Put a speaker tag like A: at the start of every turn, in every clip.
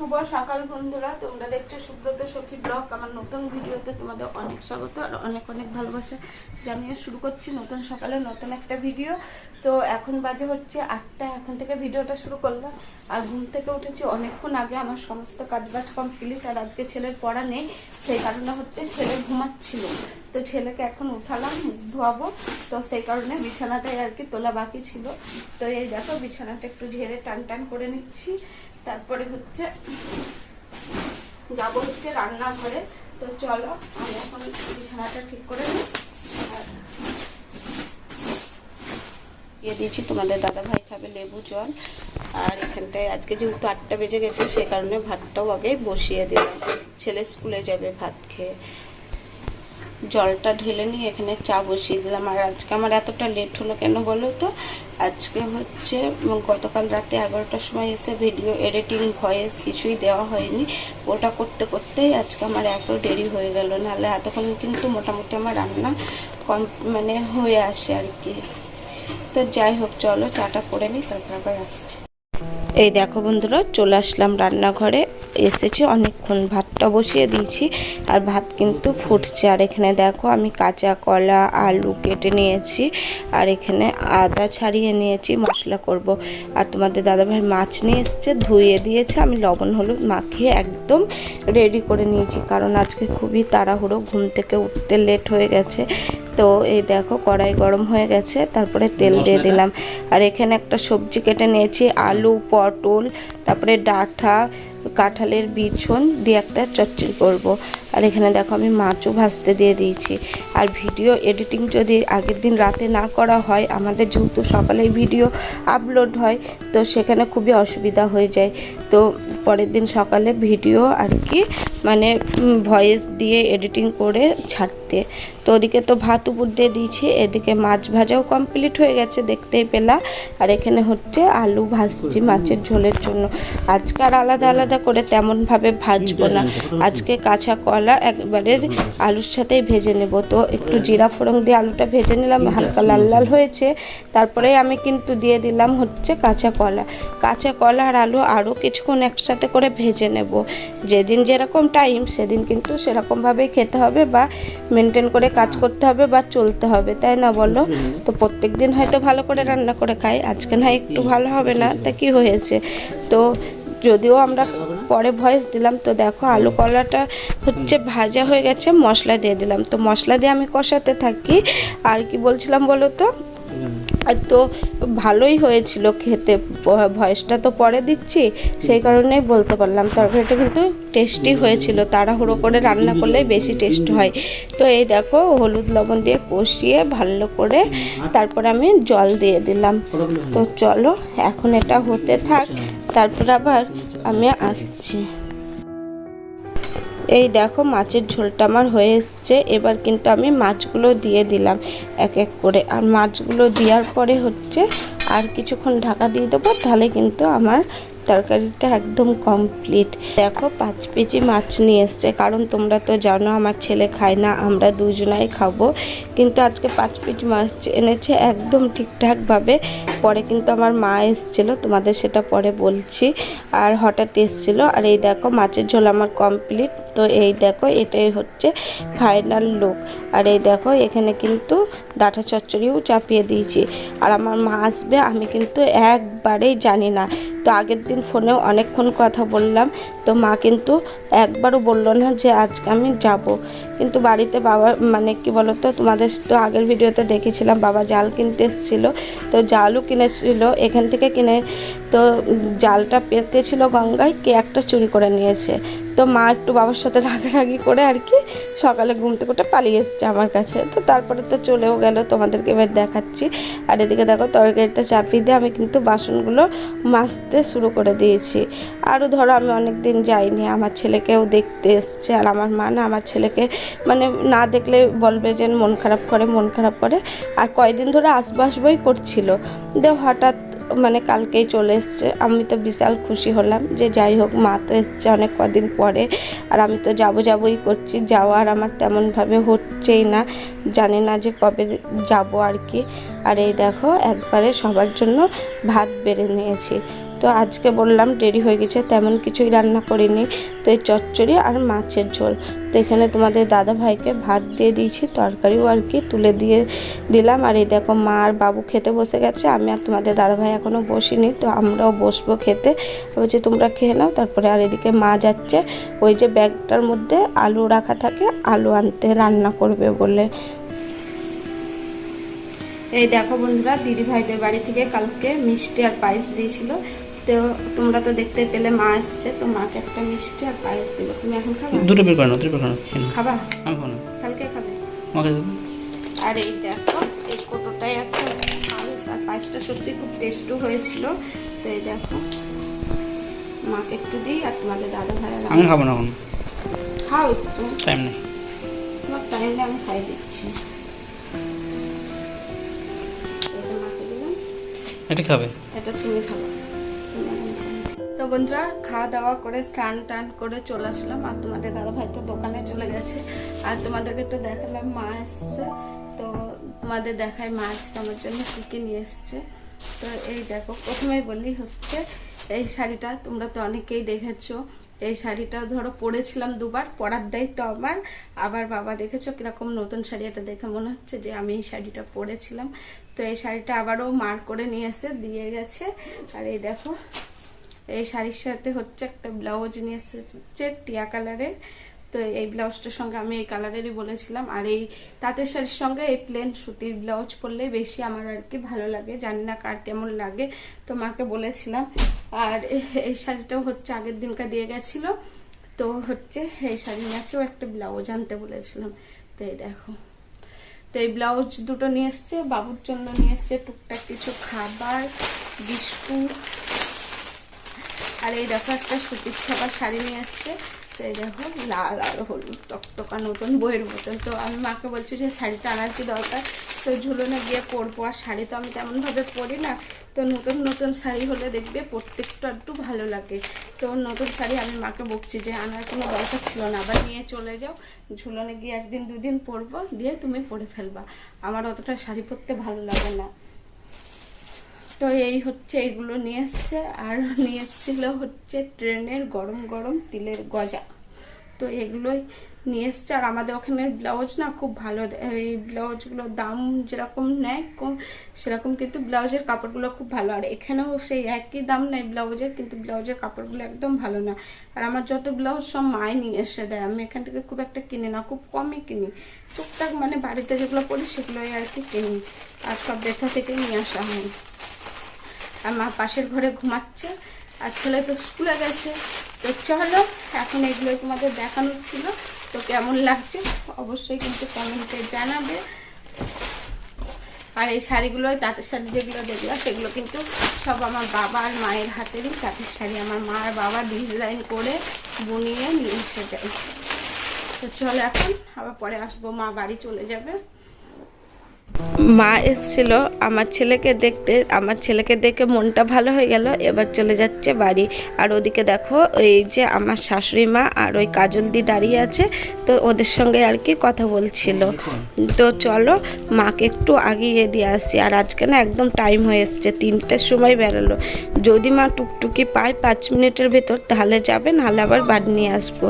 A: শুভ সকাল বন্ধুরা, তোমরা দেখছ সুব্রত সখী ব্লগ। আমার নতুন ভিডিওতে তোমাদের অনেক স্বাগত আর অনেক অনেক ভালোবাসা। জানিয়ে শুরু করছি নতুন সকালে নতুন একটা ভিডিও। তো এখন বাজে হচ্ছে আটটা, এখন থেকে ভিডিওটা শুরু করলাম। আর ঘুম থেকে উঠেছি অনেকক্ষণ আগে, আমার সমস্ত কাজবাজ কমপ্লিট আর আজকে ছেলের পড়া নেই, সেই কারণে হচ্ছে ছেলে ঘুমাচ্ছিল। তো ছেলেকে এখন উঠালাম ধোয়াবো। তো সেই কারণে বিছানাটাই আর কি তোলা বাকি ছিল। তো এই দেখো বিছানাটা একটু ঝেড়ে টান টান করে নিচ্ছি। তারপরে হচ্ছে যাব হচ্ছে রান্নাঘরে। তো চলো, আমি এখন বিছানাটা ঠিক করে নিই। দিয়ে দিয়েছি, তোমাদের দাদা ভাই খাবে লেবু জল। আর এখানটায় আজকে যেহেতু আটটা বেজে গেছে, সে কারণে ভাতটাও আগে বসিয়ে দিলাম। ছেলে স্কুলে যাবে ভাত খেয়ে। জলটা ঢেলে নিয়ে এখানে চা বসিয়ে দিলাম। আর আজকে আমার এতটা লেট হলো কেন বলো তো? আজকে হচ্ছে গতকাল রাতে এগারোটার সময় এসে ভিডিও এডিটিং ভয়েস কিছুই দেওয়া হয়নি। ওটা করতে করতেই আজকে আমার এত দেরি হয়ে গেল। নাহলে এতক্ষণ কিন্তু মোটামুটি আমার রান্না কম মানে হয়ে আসে আর কি। তো যাই হোক, চলো চাটা করে নিই, তারপর আবার আসছি। এই দেখো বন্ধুরা, চলে আসলাম রান্নাঘরে। এসেছি, অনেকক্ষণ ভাতটা বসিয়ে দিয়েছি, আর ভাত কিন্তু ফুটছে। আর এখানে দেখো, আমি কাঁচা কলা, আলু কেটে নিয়েছি, আর এখানে আদা ছাড়িয়ে নিয়েছি, মশলা করব। আর তোমাদের দাদাভাই মাছ নিয়ে এসছে, ধুয়ে দিয়েছে, আমি লবণ, হলুদ মাখিয়ে একদম রেডি করে নিয়েছি, কারণ আজকে খুবই তাড়াহুড়ো, ঘুম থেকে উঠতে লেট হয়ে গেছে। তো এই দেখো কড়াই গরম হয়ে গেছে তারপরে তেল দিয়ে দিলাম। আর এখানে একটা সবজি কেটে নিয়েছি আলু পটল তারপরে ডাঁটা কাঁঠালের বিছন দিয়ে একটা চচ্চড়ি করব। আর এখানে দেখো আমি মাছও ভাজতে দিয়ে দিয়েছি। আর ভিডিও এডিটিং যদি আগের দিন রাতে না করা হয়, আমাদের যেহেতু সকালে ভিডিও আপলোড হয়, তো সেখানে খুবই অসুবিধা হয়ে যায়। তো পরের দিন সকালে ভিডিও আর কি মানে ভয়েস দিয়ে এডিটিং করে ছাড়তে। তো ওদিকে তো ভাত উপর দিয়ে দিয়েছি, এদিকে মাছ ভাজাও কমপ্লিট হয়ে গেছে, দেখতেই পেলা। আর এখানে হচ্ছে আলু ভাজছি মাছের ঝোলের জন্য। আজকে আর আলাদা আলাদা তেমনভাবে ভাজবো না। আজকে কাঁচা কলা একবারে আলুর সাথেই ভেজে নেব। তো একটু জিরা ফোড়ন দিয়ে আলুটা ভেজে নিলাম হালকা লাল লাল হয়েছে। তারপরে আমি কিন্তু দিয়ে দিলাম হচ্ছে কাঁচা কলা। কাঁচা কলা আর আলু আরও কিছুক্ষণ একসাথে করে ভেজে নেব। যেদিন যেরকম টাইম সেদিন কিন্তু সেরকমভাবেই খেতে হবে বা মেনটেন করে কাজ করতে হবে বা চলতে হবে তাই না বলো? তো প্রত্যেক দিন হয়তো ভালো করে রান্না করে খাই আজকে না একটু ভালো হবে না তা কি হয়েছে? তো যদিও আমরা পরে ভয়েস দিলাম তো দেখো আলু কলাটা হচ্ছে ভাজা হয়ে গেছে মশলা দিয়ে দিলাম। তো মশলা দিয়ে আমি কষাতে থাকি। আর কি বলছিলাম বলো তো? তো ভালোই হয়েছিল খেতে ভয়েসটা তো পরে দিচ্ছি সেই কারণেই বলতে পারলাম। তরকারিটা কিন্তু টেস্টি হয়েছিল তাড়াহুড়ো করে রান্না করলেই বেশি টেস্ট হয়। তো এই দেখো হলুদ লবণ দিয়ে কষিয়ে ভালো করে তারপর আমি জল দিয়ে দিলাম। তো চলো এখন এটা হতে থাক। তারপর আবার আমি আসছি। এই দেখো মাছের ঝোলটা আমার হয়ে এসছে। এবার কিন্তু আমি মাছগুলো দিয়ে দিলাম এক এক করে। আর মাছগুলো দেওয়ার পরে হচ্ছে আর কিছুক্ষণ ঢাকা দিয়ে দেবো, তাহলে কিন্তু আমার তরকারিটা একদম কমপ্লিট দেখো, পাঁচ কেজি মাছ নিয়ে এসছে। কারণ তোমরা তো জানো, আমার ছেলে খায় না, আমরা দুজনাই খাব। কিন্তু আজকে পাঁচ কেজি মাছ এনেছে একদম ঠিকঠাকভাবে। পরে কিন্তু আমার মা এসছিলো, তোমাদের সেটা পরে বলছি। আর হঠাৎ এসছিলো, আর এই দেখো, মাছের ঝোল আমার কমপ্লিট তো এই দেখো, এটাই হচ্ছে ফাইনাল লুক আর এই দেখো, এখানে কিন্তু ডাঁটা চচ্চড়িও চাপিয়ে দিয়েছি। আর আমার মা আসবে, আমি কিন্তু একবারেই জানি না তো আগের দিন ফোনেও অনেকক্ষণ কথা বললাম। তো মা কিন্তু একবারও বলল না যে আজকে আমি যাব। কিন্তু বাড়িতে বাবা মানে কি বলতো, তোমাদের তো আগের ভিডিওতে দেখেছিলাম, বাবা জাল কিনতে এসেছিল। তো জালও কিনেছিল, এখান থেকে কিনে, তো জালটা পেতেছিল গঙ্গায়, কে একটা চুরি করে নিয়েছে। তো মা একটু বাবার সাথে রাগারাগি করে আর কি সকালে ঘুম থেকে উঠে পালিয়ে এসছে আমার কাছে। তো তারপরে তো চলেও গেল, তোমাদেরকে এবার দেখাচ্ছি। আর এদিকে দেখো, তরকারিটা চাপিয়ে দিয়ে আমি কিন্তু বাসনগুলো মাজতে শুরু করে দিয়েছি। আরও ধরো, আমি অনেক দিন যাইনি, আমার ছেলেকেও দেখতে এসছে। আর আমার মা না, আমার ছেলেকে মানে না দেখলে বলবে যে মন খারাপ করে, মন খারাপ করে। আর কয়দিন ধরে আসব, আসবোই করছিল। দিয়ে হঠাৎ মানে কালকেই চলে এসছে। আমি তো বিশাল খুশি হলাম যে যাই হোক, মা তো এসছে অনেক কদিন পরে আর আমি তো যাব যাবোই করছি। যাওয়ার আমার তেমনভাবে হচ্ছেই না, জানি না যে কবে যাব আর কি। আর এই দেখো, একবারে সবার জন্য ভাত বেড়ে নিয়েছি। তো আজকে বললাম দেরি হয়ে গেছে, তেমন কিছুই রান্না করিনি। তো এই চচ্চড়ি আর মাছের ঝোল। তো এখানে তোমাদের দাদা ভাইকে ভাত দিয়ে দিয়েছি, তরকারিও আর কি তুলে দিয়ে দিলাম। আর এই দেখো মা আর বাবু খেতে বসে গেছে, আমি আর তোমাদের দাদা ভাই এখনও বসিনি, তো আমরাও বসবো খেতে। বলছি, তোমরা খেয়ে নাও। তারপরে আর এদিকে মা যাচ্ছে। ওই যে ব্যাগটার মধ্যে আলু রাখা থাকে, আলু আনতে রান্না করবে বলে। এই দেখো বন্ধুরা, দিদি ভাইদের বাড়ি থেকে কালকে মিষ্টি আর পায়েস দিয়েছিল। তো তোমরা তো দেখতে পেলে মা এসছে তো মাকে একটা মিষ্টি আর পায়েস দেবো। তুমি এখন খাবে?
B: দুটো বের করে নাও দুটো বের করে
A: খাবা?
B: আমি খাব
A: কালকে খাবে।
B: আমাকে দেবো।
A: আর এই দেখো এই কোটোটাই আছে পায়েস আর পায়েসটা সত্যি খুব টেস্টও হয়েছিল। তো এই দেখো মাকে একটু দিই আর তোমাদের দাদা ভাই
B: আমি খাব না এখন।
A: খাও একটু।
B: টাইম নেই।
A: তোমার টাইম নেই আমি খাই দিচ্ছি। এটা মাকে
B: খাবে।
A: এটা তুমি খাবে। তো বন্ধুরা, খাওয়া দাওয়া করে, স্নান টান করে চলে আসলাম। আর তোমাদের দাদা ভাই তো দোকানে চলে গেছে। আর তোমাদেরকে তো দেখালাম, মা এসছে। তো তোমাদের দেখায় মা আজকে আমার জন্য কী কী নিয়ে এসছে। তো এই দেখো, প্রথমেই বলি হচ্ছে, এই শাড়িটা তোমরা তো অনেকেই দেখেছ। এই শাড়িটা ধরো পরেছিলাম দুবার, পরার দায়িত্ব আমার। আবার বাবা দেখেছ কীরকম নতুন শাড়ি, এটা দেখে মনে হচ্ছে যে আমি এই শাড়িটা পরেছিলাম। তো এই শাড়িটা আবারও মার করে নিয়ে এসে দিয়ে গেছে। আর এই দেখো এই শাড়ির সাথে হচ্ছে একটা ব্লাউজ নিয়ে এসেছে টিয়া কালারের। তো এই ব্লাউজটার সঙ্গে আমি এই কালারেরই বলেছিলাম। আর এই তাঁতের শাড়ির সঙ্গে এই প্লেন সুতির ব্লাউজ পরলে বেশি আমার আর কি ভালো লাগে। জানি না কার কেমন লাগে তো মাকে বলেছিলাম। আর এই শাড়িটাও হচ্ছে আগের দিনকার দিয়ে গেছিল। তো হচ্ছে এই শাড়ি ম্যাচেও একটা ব্লাউজ আনতে বলেছিলাম। তো এই দেখো। তো এই ব্লাউজ দুটো নিয়ে এসছে, বাবুর জন্য নিয়ে এসছে টুকটাক কিছু খাবার, বিস্কুট আর এই দেখো একটা সুতির ছাপা শাড়ি নিয়ে এসছে তো এই দেখো লাল আর হলুদ টকটকা নতুন বইয়ের মতন। তো আমি মাকে বলছি যে শাড়িটা আনার কি দরকার? তো ঝুলনে গিয়ে পরবো। আর শাড়ি তো আমি তেমনভাবে পরি না। তো নতুন নতুন শাড়ি হলে দেখবে প্রত্যেকটা একটু ভালো লাগে। তো নতুন শাড়ি আমি মাকে বকছি যে আনার কোনো দরকার ছিল না। আবার নিয়ে চলে যাও। ঝুলনে গিয়ে একদিন দুদিন পরবো। দিয়ে তুমি পরে ফেলবা। আমার অতটা শাড়ি পরতে ভালো লাগে না। তো এই হচ্ছে এগুলো নিয়ে এসছে। আর নিয়ে এসছিল হচ্ছে ট্রেনের গরম গরম তিলের গজা। তো এগুলোই নিয়ে এসছে। আর আমাদের ওখানে ব্লাউজ না খুব ভালো এই ব্লাউজগুলোর দাম যেরকম নেয়, কম- সেরকম কিন্তু ব্লাউজের কাপড়গুলো খুব ভালো। আর এখানেও সেই একই দাম নেয় ব্লাউজের, কিন্তু ব্লাউজের কাপড়গুলো একদম ভালো না। আর আমার যত ব্লাউজ সব মায় নিয়ে এসে দেয়। আমি এখান থেকে খুব একটা কিনি না, খুব কমই কিনি। টুকটাক মানে বাড়িতে যেগুলো পরি সেগুলোই আর কি কিনি। আর সব দেখা থেকে নিয়ে আসা হয়। আর মা পাশের ঘরে ঘুমাচ্ছে। আর ছেলে তো স্কুলে গেছে। তো চলো, এখন এগুলো তোমাদের দেখানোর ছিল। তো কেমন লাগছে অবশ্যই কিন্তু কমেন্টে জানাবে। আর এই শাড়িগুলো তাঁতের শাড়ি যেগুলো দেখলাম, সেগুলো কিন্তু সব আমার বাবা আর মায়ের হাতেরই। তাঁতের শাড়ি আমার মা আর বাবা ডিজাইন করে বুনিয়ে নিয়ে এসে যায় তো চলো এখন আবার পরে আসব, মা বাড়ি চলে যাবে। মা এসছিল, আমার ছেলেকে দেখতে, আমার ছেলেকে দেখে মনটা ভালো হয়ে গেল, এবার চলে যাচ্ছে বাড়ি। আর ওদিকে দেখো, এই যে আমার শাশুড়ি মা আর ওই কাজল দি দাঁড়িয়ে আছে, তো ওদের সঙ্গে আর কি কথা বলছিল। তো চলো, মাকে একটু আগিয়ে দিয়ে আসি। আর আজকে না একদম টাইম হয়ে এসছে, তিনটের সময় বেরোলো। যদি মা টুকটুকি পায় পাঁচ মিনিটের ভেতর, তাহলে যাবে, নাহলে আবার বাড়ি নিয়ে আসব।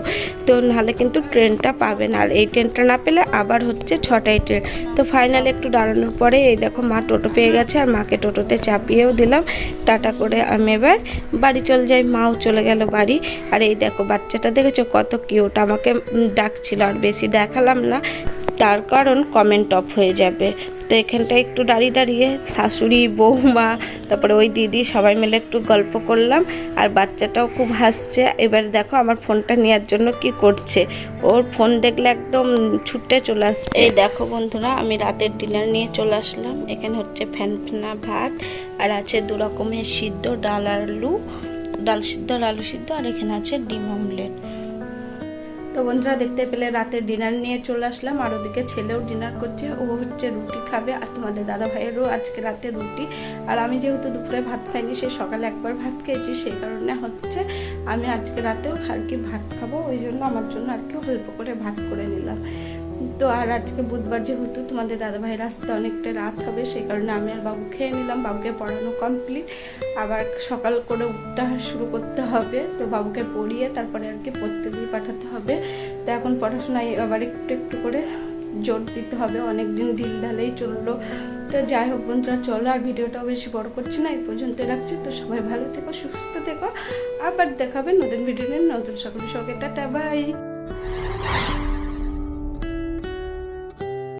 A: তো নাহলে কিন্তু ট্রেনটা পাবেন আর এই ট্রেনটা না পেলে আবার হচ্ছে ছটায় ট্রেন তো ফাইনালি একটু দাঁড়ানোর পরে এই দেখো মা টোটো পেয়ে গেছে আর মাকে টোটোতে চাপিয়েও দিলাম। টাটা করে আমি এবার বাড়ি চলে যাই। মাও চলে গেল বাড়ি। আর এই দেখো বাচ্চাটা দেখেছ কত কিউট আমাকে ডাকছিল আর বেশি দেখালাম না। তার কারণ কমেন্ট অফ হয়ে যাবে। তো এখানটায় একটু দাঁড়িয়ে দাঁড়িয়ে শাশুড়ি, বৌমা, তারপরে ওই দিদি সবাই মিলে একটু গল্প করলাম আর বাচ্চাটাও খুব হাসছে। এবার দেখো আমার ফোনটা নেওয়ার জন্য কি করছে। ওর ফোন দেখলে একদম ছুটে চলে আসবে। এই দেখো বন্ধুরা, আমি রাতের ডিনার নিয়ে চলে আসলাম। এখানে হচ্ছে ফ্যানফেনা ভাত আর আছে দু রকমের সিদ্ধ ডাল আলু, ডাল সিদ্ধ আর আলু সিদ্ধ, আর এখানে আছে ডিম অমলেট। তো বন্ধুরা দেখতে পেলে রাতে ডিনার নিয়ে চলে আসলাম, আর ওদিকে ছেলেও ডিনার করছে, ও হচ্ছে রুটি খাবে আর তোমাদের দাদা ভাইয়েরও আজকে রাতে রুটি। আর আমি যেহেতু দুপুরে ভাত খাইনি, সে সকালে একবার ভাত খেয়েছি, সেই কারণে হচ্ছে আমি আজকে রাতেও আর কি ভাত খাব, ওই জন্য আমার জন্য আর কি অল্প করে ভাত করে নিলাম। তো আর আজকে বুধবার যেহেতু তোমাদের দাদাভাইয়ের আসতে অনেকটা রাত হবে, সেই কারণে আমি আর বাবু খেয়ে নিলাম। বাবুকে পড়ানো কমপ্লিট আবার সকাল করে উঠতে শুরু করতে হবে, তো বাবুকে পড়িয়ে তারপরে আর কি পড়তে দিয়ে পাঠাতে হবে। তো এখন পড়াশোনায় আবার একটু একটু করে জোর দিতে হবে। অনেক দিন ঢিল ঢালেই চলল। তো যাই হোক বন্ধুরা, চলো আর ভিডিওটাও বেশি বড় করছি না, এই পর্যন্ত রাখছি। তো সবাই ভালো থেকো, সুস্থ থেকো। আবার দেখাবে নতুন ভিডিও নিয়ে। নতুন সকলের সঙ্গে। Tata bye